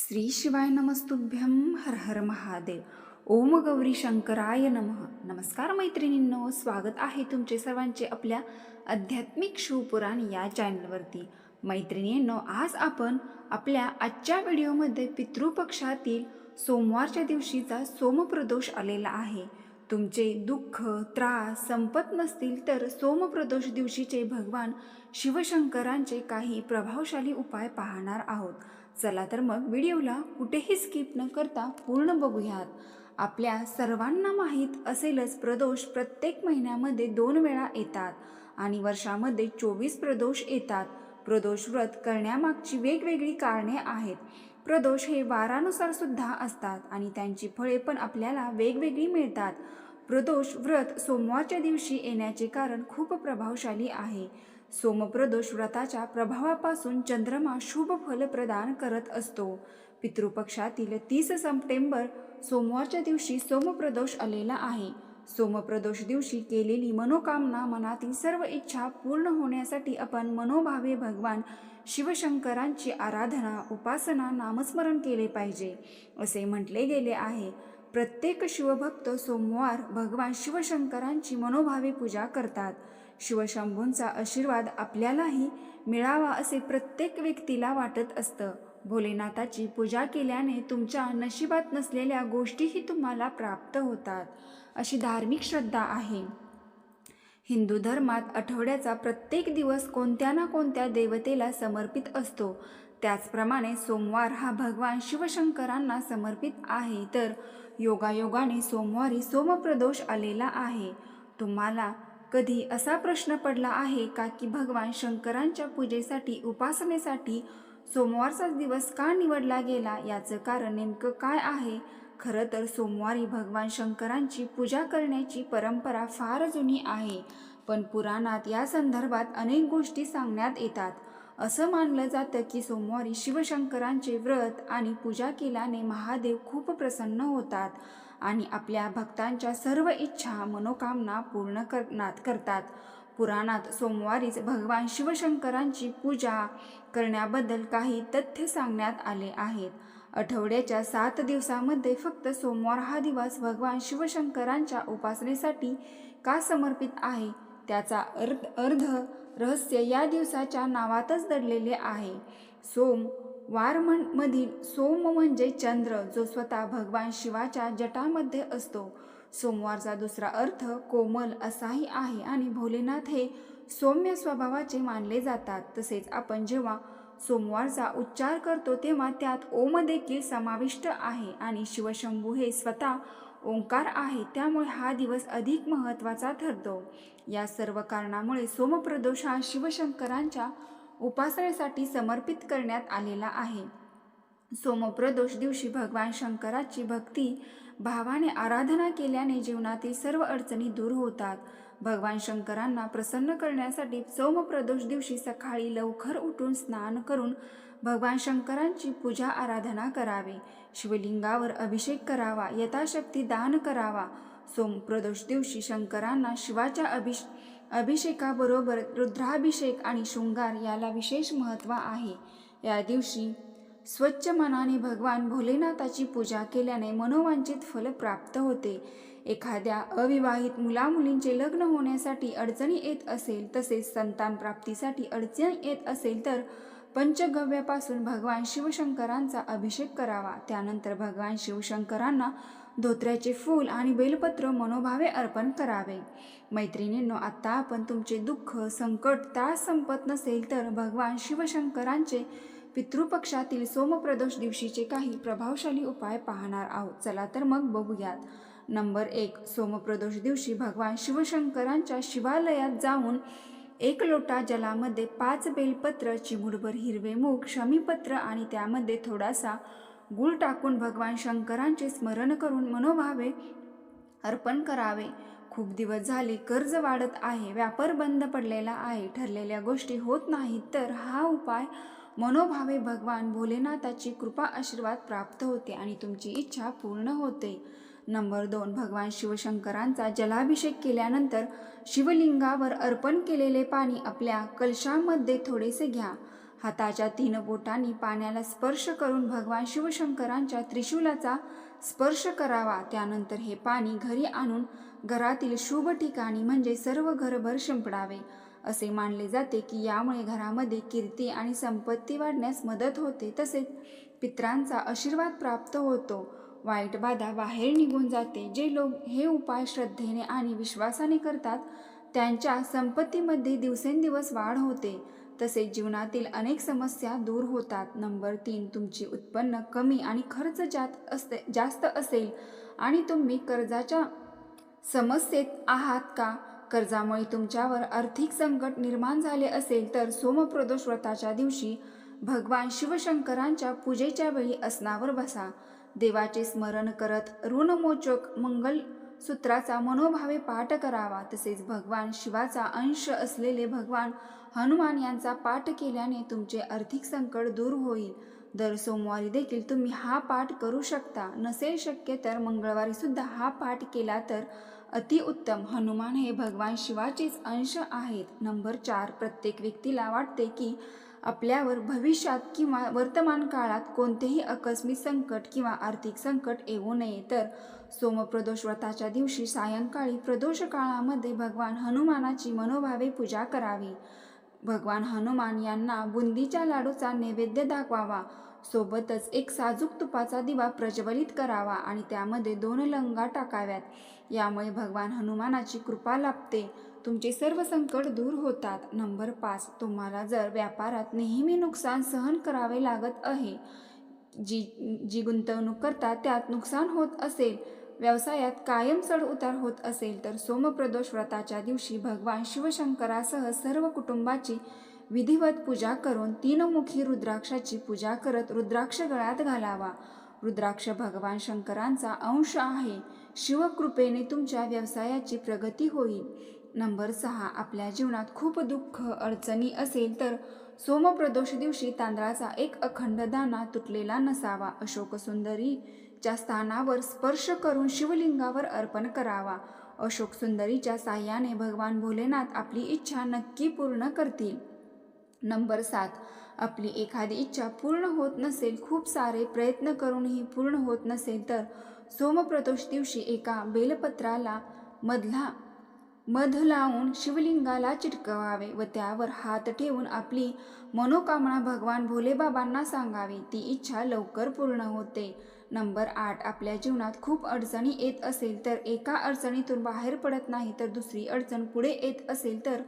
श्री शिवाय नमस्तुभ्यम हर हर महादेव. ओम गौरी शंकराय नमः. नमस्कार मैत्रिणींनो स्वागत आहे तुमचे सर्वांचे आपल्या आध्यात्मिक शिवपुराण या चॅनलवरती. मैत्रिणींनो आज आपण आपल्या आजच्या व्हिडिओमध्ये पितृपक्षातील सोमवारच्या दिवशीचा सोमप्रदोष आलेला आहे. तुमचे दुःख त्रास संपत नसतील तर सोमप्रदोष दिवशीचे भगवान शिवशंकरांचे काही प्रभावशाली उपाय पाहणार आहोत. चला तर मग व्हिडिओला कुठेही स्किप न करता पूर्ण बघूयात आपल्या सर्वांना माहीत असेलच प्रदोष प्रत्येक महिन्यामध्ये दोन वेळा येतात आणि वर्षामध्ये चोवीस प्रदोष येतात. प्रदोष व्रत करण्यामागची वेगवेगळी कारणे आहेत. प्रदोष हे वारानुसार सुद्धा असतात आणि त्यांची फळे पण आपल्याला वेगवेगळी मिळतात. प्रदोष व्रत सोमवारच्या दिवशी येण्याचे कारण खूप प्रभावशाली आहे. सोमप्रदोष व्रताच्या प्रभावापासून चंद्रमा शुभ फल प्रदान करत असतो. पितृपक्षातील तीस सप्टेंबर सोमवारच्या दिवशी सोमप्रदोष आलेला आहे. सोमप्रदोष दिवशी केलेली मनोकामना मनातील सर्व इच्छा पूर्ण होण्यासाठी आपण मनोभावे भगवान शिवशंकरांची आराधना उपासना नामस्मरण केले पाहिजे असे म्हटले गेले आहे. प्रत्येक शिवभक्त सोमवार भगवान शिवशंकरांची मनोभावे पूजा करतात. शिवशंभूंचा आशीर्वाद आपल्यालाही मिळावा असे प्रत्येक व्यक्तीला वाटत असतं. भोलेनाथाची पूजा केल्याने तुमच्या नशिबात नसलेल्या गोष्टीही तुम्हाला प्राप्त होतात अशी धार्मिक श्रद्धा आहे. हिंदू धर्मात आठवड्याचा प्रत्येक दिवस कोणत्या ना कोणत्या देवतेला समर्पित असतो. त्याचप्रमाणे सोमवार हा भगवान शिवशंकरांना समर्पित आहे. तर योगायोगाने सोमवारी सोमप्रदोष आलेला आहे. तुम्हाला कधी असा प्रश्न पडला आहे का की भगवान शंकरांच्या पूजेसाठी उपासनेसाठी सोमवारचाच दिवस का निवडला गेला? याचं कारण नेमकं काय आहे? खरं तर सोमवारी भगवान शंकरांची पूजा करण्याची परंपरा फार जुनी आहे पण पुराणात या संदर्भात अनेक गोष्टी सांगण्यात येतात. असं मानलं जातं की सोमवारी शिवशंकरांचे व्रत आणि पूजा केल्याने महादेव खूप प्रसन्न होतात. आणि आपल्या भक्तांच्या सर्व इच्छा मनोकामना पूर्ण करण्यात करतात. पुराणात सोमवारीच भगवान शिवशंकरांची पूजा करण्याबद्दल काही तथ्य सांगण्यात आले आहेत. आठवड्याच्या सात दिवसामध्ये फक्त सोमवार हा दिवस भगवान शिवशंकरांच्या उपासनेसाठी का समर्पित आहे? त्याचा अर्ध अर्ध रहस्य या दिवसाच्या नावातच दडलेले आहे. सोम वार मधील सोम म्हणजे चंद्र जो स्वतः भगवान शिवाच्या जटामध्ये असतो. सोमवारचा दुसरा अर्थ कोमल असाही आहे आणि भोलेनाथ हे सौम्य स्वभावाचे मानले जातात. तसेच आपण जेव्हा सोमवारचा उच्चार करतो तेव्हा त्यात ओम देखील समाविष्ट आहे आणि शिवशंभू हे स्वतः ओंकार आहे त्यामुळे हा दिवस अधिक महत्त्वाचा ठरतो. या सर्व कारणामुळे सोमप्रदोष हा शिवशंकरांच्या उपासनेसाठी समर्पित करण्यात आलेला आहे. सोमप्रदोष दिवशी भगवान शंकराची भक्ती भावाने आराधना केल्याने जीवनातील सर्व अडचणी दूर होतात. भगवान शंकरांना प्रसन्न करण्यासाठी सोमप्रदोष दिवशी सकाळी लवकर उठून स्नान करून भगवान शंकरांची पूजा आराधना करावी. शिवलिंगावर अभिषेक करावा यथाशक्ती दान करावा. सोमप्रदोष दिवशी शंकरांना शिवाच्या अभिष अभिषेकाबरोबर रुद्राभिषेक आणि शृंगार याला विशेष महत्त्व आहे. या दिवशी स्वच्छ मनाने भगवान भोलेनाथाची पूजा केल्याने मनोवांचित फल प्राप्त होते. एखाद्या अविवाहित मुलामुलींचे लग्न होण्यासाठी अडचणी येत असेल तसेच संतान प्राप्तीसाठी अडचण येत असेल तर पंचगव्यापासून भगवान शिवशंकरांचा अभिषेक करावा. त्यानंतर भगवान शिवशंकरांना धोत्र्याचे फूल आणि बेलपत्र मनोभावे अर्पण करावे. मैत्रिणींनो आत्ता आपण तुमचे दुःख संकट त्रास संपत नसेल तर भगवान शिवशंकरांचे पितृपक्षातील सोमप्रदोष दिवशीचे काही प्रभावशाली उपाय पाहणार आहोत. चला तर मग बघूयात. नंबर एक सोमप्रदोष दिवशी भगवान शिवशंकरांच्या शिवालयात जाऊन एक लोटा जलामध्ये पाच बेलपत्र चिमुडभर हिरवे मूग शमीपत्र आणि त्यामध्ये थोडासा गुळ टाकून भगवान शंकरांचे स्मरण करून मनोभावे अर्पण करावे. खूप दिवस झाले कर्ज वाढत आहे व्यापार बंद पडलेला आहे ठरलेल्या गोष्टी होत नाहीत तर हा उपाय मनोभावे भगवान भोलेनाथाची कृपा आशीर्वाद प्राप्त होते आणि तुमची इच्छा पूर्ण होते. नंबर दोन भगवान शिवशंकरांचा जलाभिषेक केल्यानंतर शिवलिंगावर अर्पण केलेले पाणी आपल्या कलशामध्ये थोडेसे घ्या. हाताच्या तीन बोटांनी पाण्याला स्पर्श करून भगवान शिवशंकरांच्या त्रिशूलाचा स्पर्श करावा. त्यानंतर हे पाणी घरी आणून घरातील शुभ ठिकाणी म्हणजे सर्व घरभर शिंपडावे. असे मानले जाते की यामुळे घरामध्ये कीर्ती आणि संपत्ती वाढण्यास मदत होते. तसेच पित्रांचा आशीर्वाद प्राप्त होतो. वाईट बाधा बाहेर निघून जाते. जे लोक हे उपाय श्रद्धेने आणि विश्वासाने करतात त्यांच्या संपत्तीमध्ये दिवसेंदिवस वाढ होते. तसेच जीवनातील अनेक समस्या दूर होतात. नंबर तीन तुमची उत्पन्न कमी आणि खर्च जात असते जास्त असेल आणि तुम्ही कर्जाच्या समस्येत आहात का? कर्जामुळे तुमच्यावर आर्थिक संकट निर्माण झाले असेल तर सोमप्रदोष व्रताच्या दिवशी भगवान शिवशंकरांच्या पूजेच्या वेळी असनावर बसा. देवाचे स्मरण करत ऋणमोचक मंगल सूत्राचा मनोभावे पाठ करावा. तसेच भगवान शिवाचा अंश असलेले भगवान हनुमान यांचा पाठ केल्याने तुमचे आर्थिक संकट दूर होईल. दर सोमवारी देखील तुम्ही हा पाठ करू शकता. नसेल शक्य तर मंगळवारी सुद्धा हा पाठ केला तर अतिउत्तम हनुमान हे भगवान शिवाचेच अंश आहेत. नंबर चार. प्रत्येक व्यक्तीला वाटते की आपल्यावर भविष्यात किंवा वर्तमान काळात कोणतेही आकस्मिक संकट किंवा आर्थिक संकट येऊ नये. तर सोमप्रदोष व्रताच्या दिवशी सायंकाळी प्रदोष काळामध्ये भगवान हनुमानाची मनोभावे पूजा करावी. भगवान हनुमान यांना बुंदीच्या लाडूचा नैवेद्य दाखवावा. सोबतच एक साजूक तुपाचा दिवा प्रज्वलित करावा आणि त्यामध्ये दोन लंगा टाकाव्यात. यामुळे भगवान हनुमानाची कृपा लाभते. तुमचे सर्व संकट दूर होतात. नंबर पाच तुम्हाला जर व्यापारात नेहमी नुकसान सहन करावे लागत आहे जी जी गुंतवणूक करता त्यात नुकसान होत असेल व्यवसायात कायम चढ उतार होत असेल तर सोमप्रदोष व्रताच्या दिवशी भगवान शिवशंकरासह सर्व कुटुंबाची विधिवत पूजा करून तीनमुखी रुद्राक्षाची पूजा करत रुद्राक्ष गळ्यात घालावा. रुद्राक्ष भगवान शंकरांचा अंश आहे. शिवकृपेने तुमच्या व्यवसायाची प्रगती होईल. नंबर सहा आपल्या जीवनात खूप दुःख अडचणी असेल तर सोमप्रदोष दिवशी तांदळाचा एक अखंड दाना तुटलेला नसावा. अशोक सुंदरीच्या स्थानावर स्पर्श करून शिवलिंगावर अर्पण करावा. अशोक सुंदरीच्या साह्याने भगवान भोलेनाथ आपली इच्छा नक्की पूर्ण करतील. नंबर सात आपली एखादी इच्छा पूर्ण होत नसेल खूप सारे प्रयत्न करूनही पूर्ण होत नसेल तर सोमप्रदोष दिवशी एका बेलपत्राला मधला मध लावून शिवलिंगाला चिटकवावे व त्यावर हात ठेवून आपली मनोकामना भगवान भोलेबाबांना सांगावी. ती इच्छा लवकर पूर्ण होते. नंबर आठ. आपल्या जीवनात खूप अडचणी येत असेल तर एका अडचणीतून बाहेर पडत नाही तर दुसरी अडचण पुढे येत असेल तर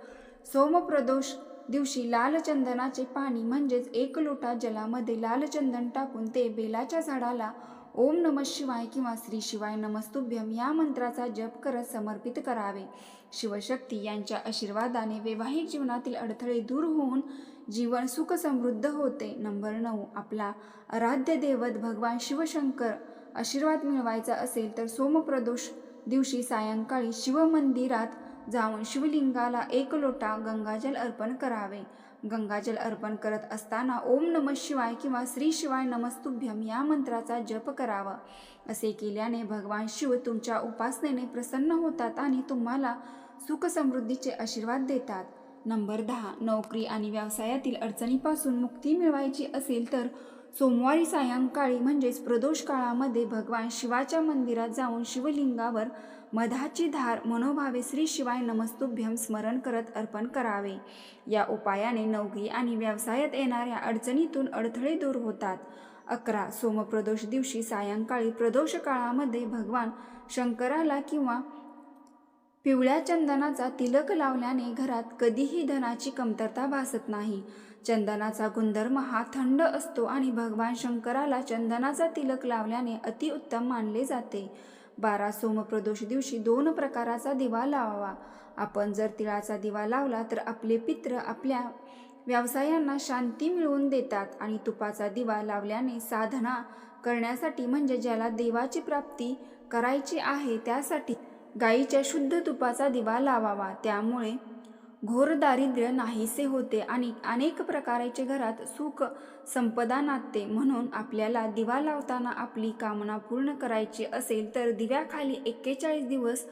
सोमप्रदोष दिवशी लालचंदनाचे पाणी म्हणजेच एक लोटा जलामध्ये लालचंदन टाकून ते बेलाच्या झाडाला ओम नम शिवाय किंवा श्री शिवाय नमस्तुभ्यम या मंत्राचा जप करत समर्पित करावे. शिवशक्ती यांच्या आशीर्वादाने वैवाहिक जीवनातील अडथळे दूर होऊन जीवन सुख समृद्ध होते. नंबर नऊ आपला आराध्य दैवत भगवान शिवशंकर आशीर्वाद मिळवायचा असेल तर सोमप्रदोष दिवशी सायंकाळी शिवमंदिरात जाऊन शिवलिंगाला एक लोटा गंगाजल अर्पण करावे. गंगाजल अर्पण करत असताना ओम नम शिवाय किंवा श्री शिवाय नमस्तुभ्यम या मंत्राचा जप करावा. असे केल्याने भगवान शिव तुमच्या उपासनेने प्रसन्न होतात आणि तुम्हाला सुख समृद्धीचे आशीर्वाद देतात. नंबर दहा नोकरी आणि व्यवसायातील अडचणीपासून मुक्ती मिळवायची असेल तर सोमवारी सायंकाळी म्हणजेच प्रदोष काळामध्ये भगवान शिवाच्या मंदिरात जाऊन शिवलिंगावर मधाची धार मनोभावे श्री शिवाय नमस्तुभ्यम स्मरण करत अर्पण करावे. या उपायाने नोकरी आणि व्यवसायात येणाऱ्या अडचणीतून अडथळे दूर होतात. अकरा सोमप्रदोष दिवशी सायंकाळी प्रदोष काळामध्ये भगवान शंकराला किंवा पिवळ्या चंदनाचा तिलक लावल्याने घरात कधीही धनाची कमतरता भासत नाही. चंदनाचा गुणधर्म हा थंड असतो आणि भगवान शंकराला चंदनाचा तिलक लावल्याने अतिउत्तम मानले जाते. बारा सोमप्रदोष दिवशी दोन प्रकाराचा दिवा लावावा. आपण जर तिळाचा दिवा लावला तर आपले पित्र आपल्या व्यवसायांना शांती मिळवून देतात आणि तुपाचा दिवा लावल्याने साधना करण्यासाठी म्हणजे ज्याला देवाची प्राप्ती करायची आहे त्यासाठी गाईच्या शुद्ध तुपाचा दिवा लावावा. त्यामुळे घोर दारिद्र्य नाहीसे होते आणि अनेक प्रकारचे घरात सुख संपदा नाते म्हणून आपल्याला दिवा लावताना आपली कामना पूर्ण करायची असेल तर दिव्याखाली एक्केचाळीस दिवस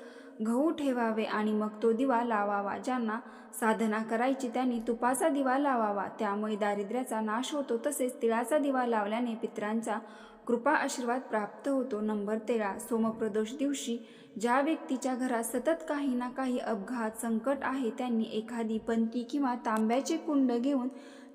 गहू ठेवावे आणि मग तो दिवा लावावा ज्यांना साधना करायची त्यांनी तुपाचा दिवा लावावा. त्यामुळे दारिद्र्याचा नाश होतो. तसेच तिळाचा दिवा लावल्याने पितरांचा कृपा आशीर्वाद प्राप्त होतो नंबर तेरा सोमप्रदोष दिवशी ज्या व्यक्तीच्या घरात सतत काही ना काही अपघात संकट आहे त्यांनी एखादी पंती किंवा तांब्याचे कुंड घेऊन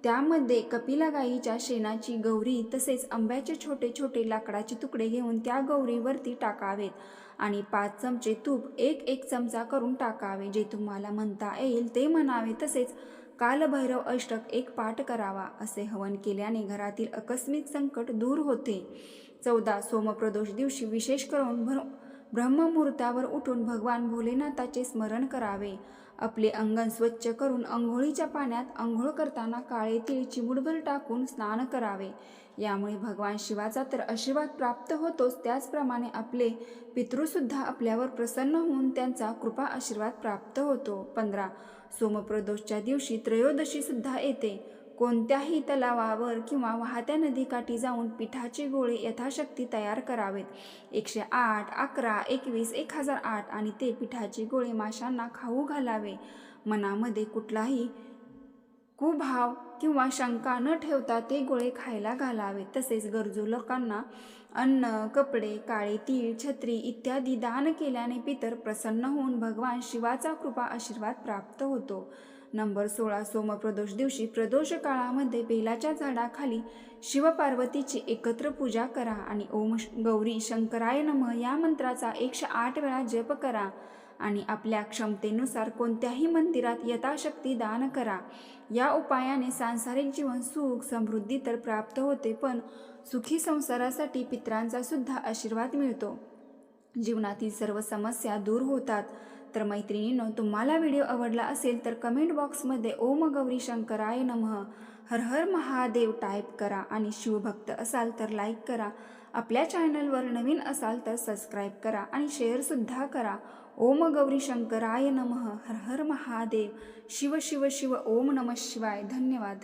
त्यामध्ये कपिला गाईच्या शेणाची गौरी तसेच आंब्याचे छोटे छोटे लाकडाचे तुकडे घेऊन त्या गौरीवरती टाकावेत आणि पाच चमचे तूप एक एक चमचा करून टाकावे. जे तुम्हाला म्हणता येईल ते म्हणावे. तसेच कालभैरव अष्टक एक पाठ करावा असे हवन केल्याने घरातील आकस्मिक संकट दूर होते. चौदा सोमप्रदोष दिवशी विशेष करून भ्र ब्रह्ममुहूर्तावर उठून भगवान भोलेनाथाचे स्मरण करावे. आपले अंगण स्वच्छ करून अंघोळीच्या पाण्यात अंघोळ करताना काळे तीळ चिमुडभर टाकून स्नान करावे. यामुळे भगवान शिवाचा तर आशीर्वाद प्राप्त होतोच. त्याचप्रमाणे आपले पितृसुद्धा आपल्यावर प्रसन्न होऊन त्यांचा कृपा आशीर्वाद प्राप्त होतो. पंधरा. सोमप्रदोषच्या दिवशी त्रयोदशीसुद्धा येते. कोणत्याही तलावावर किंवा वाहत्या नदीकाठी जाऊन पिठाचे गोळे यथाशक्ती तयार करावेत. एकशे आठ अकरा एकवीस एक हजार आठ आणि ते पिठाचे गोळे माशांना खाऊ घालावे. मनामध्ये कुठलाही कुभाव किंवा शंका न ठेवता ते गोळे खायला घालावे. तसेच गरजू लोकांना अन्न कपडे काळे तीळ छत्री इत्यादी दान केल्याने पितर प्रसन्न होऊन भगवान शिवाचा कृपा आशीर्वाद प्राप्त होतो. नंबर सोळा सोमप्रदोष दिवशी प्रदोष काळामध्ये बेलाच्या झाडाखाली शिवपार्वतीची एकत्र पूजा करा आणि ओम श- गौरी शंकराय नमः या मंत्राचा एकशे आठ वेळा जप करा. आणि आपल्या क्षमतेनुसार कोणत्याही मंदिरात यथाशक्ती दान करा. या उपायाने सांसारिक जीवन सुख समृद्धी तर प्राप्त होते पण सुखी संसारासाठी पित्रांचा सुद्धा आशीर्वाद मिळतो. जीवनातील सर्व समस्या दूर होतात. तर मैत्रिणींनो तुम्हाला व्हिडिओ आवडला असेल तर कमेंट बॉक्समध्ये ओम गौरी शंकराय नमः. हर हर महादेव टाईप करा आणि शिवभक्त असाल तर लाईक करा. आपल्या चॅनलवर नवीन असाल तर सबस्क्राईब करा आणि शेअरसुद्धा करा. ओम गौरी शंकराय नमः. हर हर महादेव. शिव शिव शिव. ओम नमः शिवाय. धन्यवाद.